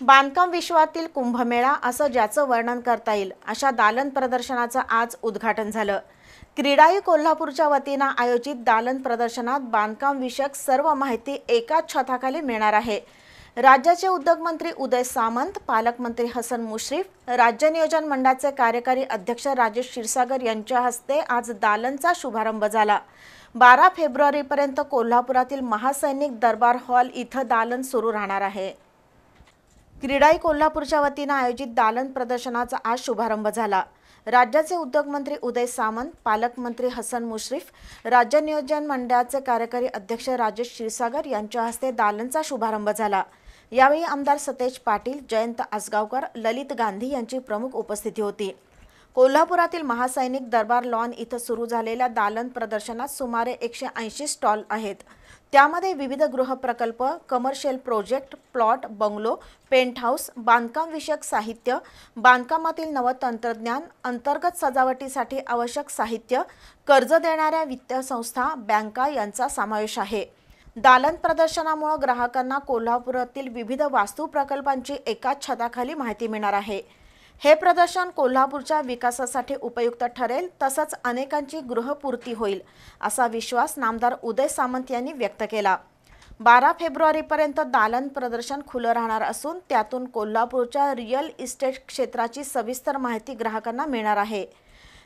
बांधकाम विश्वातील कुंभमेळा असं ज्याचं वर्णन करता येईल अशा दालन प्रदर्शनाचं आज उद्घाटन झालं. क्रीडाई कोल्हापूरच्या वतीनं आयोजित दालन प्रदर्शनात बांधकाम विषयक सर्व माहिती एकाच छताखाली मिळणार आहे. राज्याचे उद्योगमंत्री उदय सामंत पालकमंत्री हसन मुश्रीफ राज्य नियोजन मंडळाचे कार्यकारी अध्यक्ष राजेश क्षीरसागर यांच्या हस्ते आज दालनचा शुभारंभ झाला. बारा फेब्रुवारीपर्यंत कोल्हापुरातील महासैनिक दरबार हॉल इथं दालन सुरू राहणार आहे. क्रीडाई कोल्हापूरच्या वतीनं आयोजित दालन प्रदर्शनाचा आज शुभारंभ झाला. राज्याचे उद्योगमंत्री उदय सामंत पालकमंत्री हसन मुश्रीफ राज्य नियोजन मंडळाचे कार्यकारी अध्यक्ष राजेश क्षीरसागर यांच्या हस्ते दालनचा शुभारंभ झाला. यावेळी आमदार सतेज पाटील जयंत आसगावकर ललित गांधी यांची प्रमुख उपस्थिती होती. कोल्हापुरातील महासैनिक दरबार लॉन इथं सुरू झालेल्या दालन प्रदर्शनात सुमारे एकशे ऐंशी स्टॉल आहेत. त्यामध्ये विविध गृहप्रकल्प commercial project plot bungalow penthouse बांधकाम विषयक साहित्य बांधकामातील नवतंत्रज्ञान अंतर्गत सजावटीसाठी आवश्यक साहित्य कर्ज देणाऱ्या वित्तीय संस्था बँका यांचा समावेश आहे. दालन प्रदर्शनामुळे ग्राहकांना कोल्हापुरातील विविध वास्तू प्रकल्पांची एकाच छताखाली माहिती मिळणार आहे. हे प्रदर्शन कोल्हापूरच्या विकासासाठी उपयुक्त ठरेल तसंच अनेकांची गृहपूर्ती होईल असा विश्वास नामदार उदय सामंत यांनी व्यक्त केला. बारा फेब्रुवारीपर्यंत दालन प्रदर्शन खुलं राहणार असून त्यातून कोल्हापूरच्या रिअल इस्टेट क्षेत्राची सविस्तर माहिती ग्राहकांना मिळणार आहे.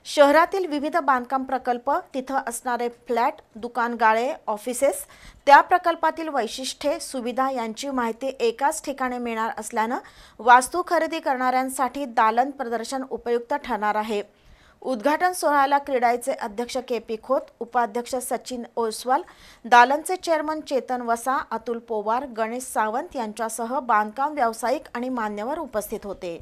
शहरातील विविध बांधकाम प्रकल्प तिथं असणारे फ्लॅट दुकान गाळे ऑफिसेस त्या प्रकल्पातील वैशिष्ट्ये सुविधा यांची माहिती एकाच ठिकाणी मिळणार असल्यानं वास्तू खरेदी करणाऱ्यांसाठी दालन प्रदर्शन उपयुक्त ठरणार आहे. उद्घाटन सोहळ्याला क्रीडाईचे अध्यक्ष के पी खोत उपाध्यक्ष सचिन ओसवाल दालनचे चेअरमन चेतन वसा अतुल पोवार गणेश सावंत यांच्यासह बांधकाम व्यावसायिक आणि मान्यवर उपस्थित होते.